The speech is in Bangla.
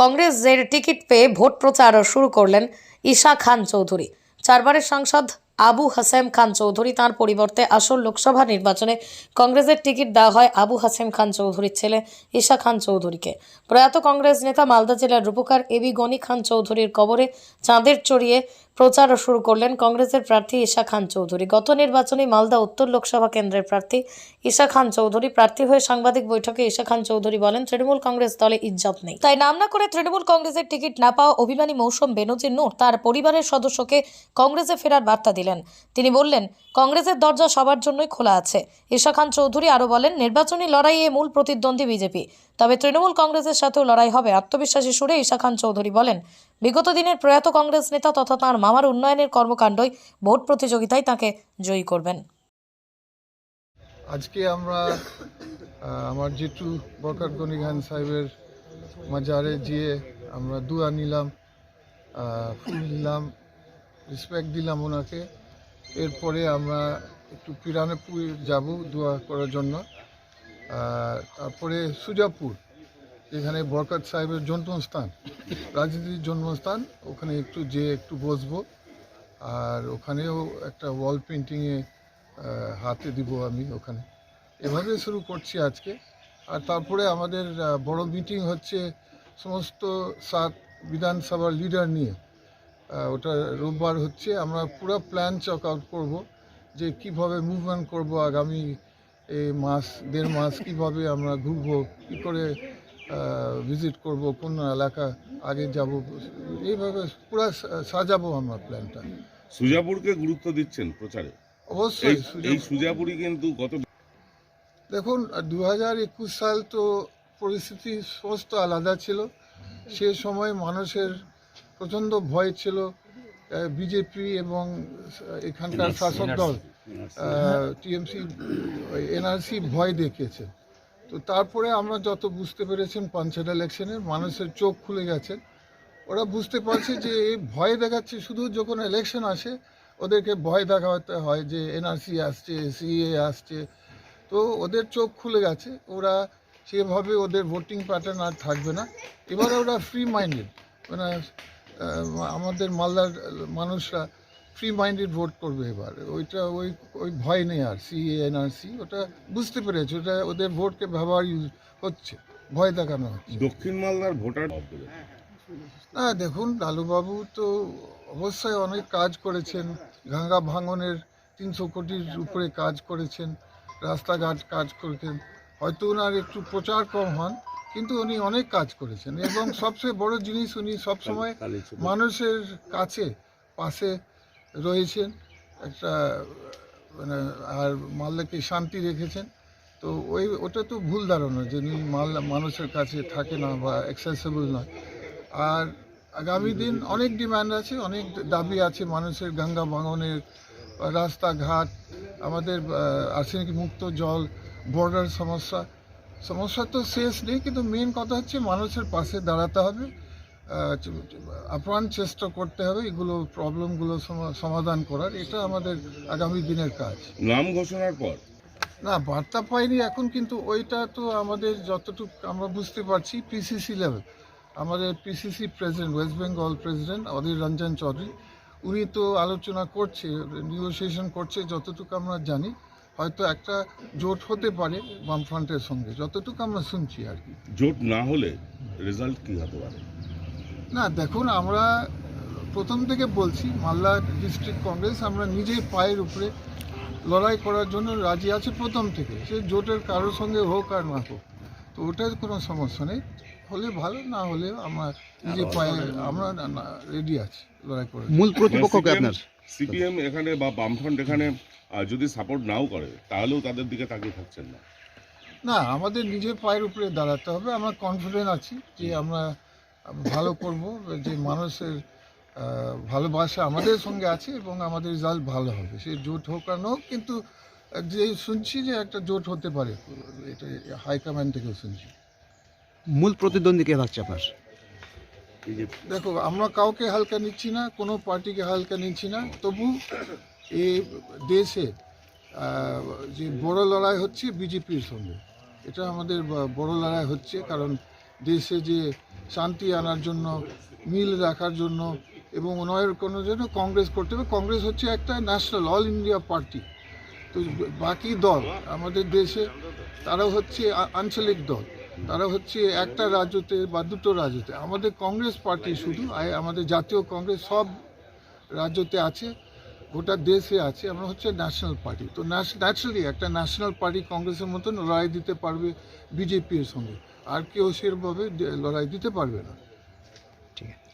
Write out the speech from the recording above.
কংগ্রেসের টিকিট পেয়ে ভোট প্রচার শুরু করলেন ঈশা খান চৌধুরী। চারবারের সাংসদ আবু হাসেম খান চৌধুরী তার পরিবর্তে আসল লোকসভা নির্বাচনে কংগ্রেসের টিকিট দেওয়া হয় আবু হাসেম খান চৌধুরীর ছেলে ঈশা খান চৌধুরীকে। প্রয়াত কংগ্রেস নেতা মালদা জেলার রূপকার এবি গনি খান চৌধুরীর কবরে চাঁদের চড়িয়ে প্রচার শুরু করলেন কংগ্রেসের প্রার্থী ঈশা খান চৌধুরী। গত নির্বাচনে মালদা উত্তর লোকসভা কেন্দ্রের প্রার্থী ঈশা খান চৌধুরী প্রার্থী হয়ে সাংবাদিক বৈঠকে ঈশা খান চৌধুরী বলেন, তৃণমূল কংগ্রেস দলে ইজ্জত নেই। তাই নাম না করে তৃণমূল কংগ্রেসের টিকিট না পাওয়া অভিমানী মৌসুম বেনজির নূর তার পরিবারের সদস্যকে কংগ্রেসে ফেরার বার্তা দিলেন। তিনি বললেন, কংগ্রেসের দরজা সবার জন্যই খোলা আছে। ঈশা খান চৌধুরী আরও বলেন, নির্বাচনী লড়াইয়ে মূল প্রতিদ্বন্দ্বী বিজেপি। তবে তৃণমূল কংগ্রেসের সাথেও লড়াই হবে। আত্মবিশ্বাসী সুরে ঈশা খান চৌধুরী বলেন, বিগত দিনের প্রয়াত কংগ্রেস নেতা তথা তাঁর মামার উন্নয়নের কর্মকাণ্ডই ভোট প্রতিযোগিতায় তাকে জয়ী করবেন। আজকে আমরা আমার জেঠু বরকাত গনি খান সাহেবের মাজারে গিয়ে আমরা দুয়া নিলাম ফুল নিলাম রেসপেক্ট দিলাম ওনাকে। এরপরে আমরা একটু পিরানেপুর যাব দোয়া করার জন্য। তারপরে সুজাপুর, এখানে বরকত সাহেবের জন্মস্থান, রাজনীতির জন্মস্থান, ওখানে একটু যে একটু বসবো। আর ওখানেও একটা ওয়াল পেন্টিংয়ে হাতে দিব আমি ওখানে। এভাবে শুরু করছি আজকে। আর তারপরে আমাদের বড় মিটিং হচ্ছে সমস্ত সাত বিধানসভার লিডার নিয়ে। ওটা রোববার হচ্ছে। আমরা পুরো প্ল্যান চক আউট করব যে কীভাবে মুভমেন্ট করব আগামী এই মাস দেড় মাস কীভাবে আমরা ঘুরবো কী করে ভিজিট করব কোন এলাকা আগে যাব এইভাবে পুরো সাজাবো আমরা প্ল্যানটা সুজাপুরকে গুরুত্ব দিচ্ছেন প্রচারে? অবশ্যই এই সুজাপুরই কিন্তু গত দেখুন দু হাজার একুশ সাল তো পরিস্থিতি সমস্ত আলাদা ছিল। সে সময় মানুষের প্রচণ্ড ভয় ছিল বিজেপি এবং এখানকার শাসক দল। টিএমসি এনআরসি ভয় দেখিয়েছে। তো তারপরে আমরা যত বুঝতে পেরেছেন পঞ্চায়েত ইলেকশনে, মানুষের চোখ খুলে গেছে। ওরা বুঝতে পারছে যে এই ভয় দেখাচ্ছে শুধু যখন ইলেকশন আসে, ওদেরকে ভয় দেখাতে হয় যে এনআরসি আসছে, সিএ আসছে। তো ওদের চোখ খুলে গেছে, ওরা সেভাবে ওদের ভোটিং প্যাটার্ন আর থাকবে না। এবারে ওরা ফ্রি মাইন্ডেড মানে আমাদের মালদার মানুষরা ফ্রি মাইন্ডেড ভোট করবে এবার। ওইটা ওই ওই ভয় নেই আর সিএ এনআরসি ওটা বুঝতে পেরেছে ওটা ওদের ভোটকে ব্যবহার ইউজ হচ্ছে ভয় দেখানো হচ্ছে। দক্ষিণ মালদার ভোটার না দেখুন লালুবাবু তো অবশ্যই অনেক কাজ করেছেন গঙ্গা ভাঙনের তিনশো কোটির উপরে কাজ করেছেন রাস্তাঘাট কাজ করেছেন হয়তো ওনার একটু প্রচার কম হন কিন্তু উনি অনেক কাজ করেছেন এবং সবচেয়ে বড় জিনিস উনি সবসময় মানুষের কাছে পাশে রয়েছেন। একটা মানে আর মালদাকে শান্তি রেখেছেন। তো ওই, ওটা তো ভুল ধারণা যে মাল মানুষের কাছে থাকে না বা অ্যাক্সেসেবল নয়। আর আগামী দিন অনেক ডিমান্ড আছে, অনেক দাবি আছে মানুষের গঙ্গা ভাঙনের রাস্তাঘাট, আমাদের আর্সেনিক মুক্ত জল বর্ডার সমস্যা। সমস্যা তো শেষ নেই, কিন্তু মেন কথা হচ্ছে মানুষের পাশে দাঁড়াতে হবে। আপ্রাণ চেষ্টা করতে হবে এগুলো প্রবলেমগুলো সমা- সমাধান করার। এটা আমাদের আগামী দিনের কাজ। নাম ঘোষণার পর? না বার্তা পাইনি এখন কিন্তু ওইটা তো আমাদের যতটুকু আমরা বুঝতে পারছি পিসিসি লেভেল আমাদের PCC president West Bengal president Adhir Ranjan Chowdhury উনি তো আলোচনা করছে নিগোসিয়েশন করছে যতটুকু আমরা জানি। হয়তো একটা জোট হতে পারে বামফ্রন্টের সঙ্গে যতটুকু আমরা শুনছি আর কি। জোট না হলে রেজাল্ট কি হতে পারে? না দেখুন আমরা প্রথম থেকে বলছি মালদা ডিস্ট্রিক্ট কংগ্রেস আমরা নিজের পায়ের উপরে লড়াই করার জন্য রাজি আছি প্রথম থেকে। সে জোটের কারোর সঙ্গে হোক আর না হোক তো ওটার কোনো সমস্যা নেই। হলে ভালো না হলে আমরা নিজে পায়ে আমরা রেডি আছি লড়াই করার জন্য। মূল প্রতিপক্ষকে আপনার? সিপিএম এখানে বা বামফ্রন্ট এখানে যদি সাপোর্ট নাও করে তাহলেও তাদের দিকে তাকিয়ে থাকছেন না। না আমাদের নিজের পায়ের উপরে দাঁড়াতে হবে। আমরা কনফিডেন্ট আছি যে আমরা ভালো করব যে মানুষের ভালোবাসা আমাদের সঙ্গে আছে এবং আমাদের রেজাল্ট ভালো হবে। সে জোট হোক আর হোক কিন্তু যে শুনছি যে একটা জোট হতে পারে এটা হাইকমান্ড থেকেও শুনছি। মূল প্রতিদ্বন্দ্বী কে থাকছে আপনার? দেখো আমরা কাউকে হালকা নিচ্ছি না কোনো পার্টিকে হালকা নিচ্ছি না তবু এই দেশে যে বড় লড়াই হচ্ছে বিজেপির সঙ্গে। এটা আমাদের বড় লড়াই হচ্ছে কারণ দেশে যে শান্তি আনার জন্য, মিল রাখার জন্য এবং উন্নয়নের কোনো জন্য কংগ্রেস করতে হবে। কংগ্রেস হচ্ছে একটা ন্যাশনাল অল ইন্ডিয়া পার্টি তো বাকি দল, আমাদের দেশে তারা হচ্ছে আঞ্চলিক দল। তারা হচ্ছে একটা রাজ্যতে বা দুটো রাজ্যতে। আমাদের কংগ্রেস পার্টি শুধু আমাদের জাতীয় কংগ্রেস সব রাজ্যতে আছে, গোটা দেশে আছে। আমরা হচ্ছে ন্যাশনাল পার্টি তো ন্যাচারালি একটা ন্যাশনাল পার্টি কংগ্রেসের মতন লড়াই দিতে পারবে বিজেপির সঙ্গে। আর কেউ সেরভাবে লড়াই দিতে পারবে না। ঠিক আছে।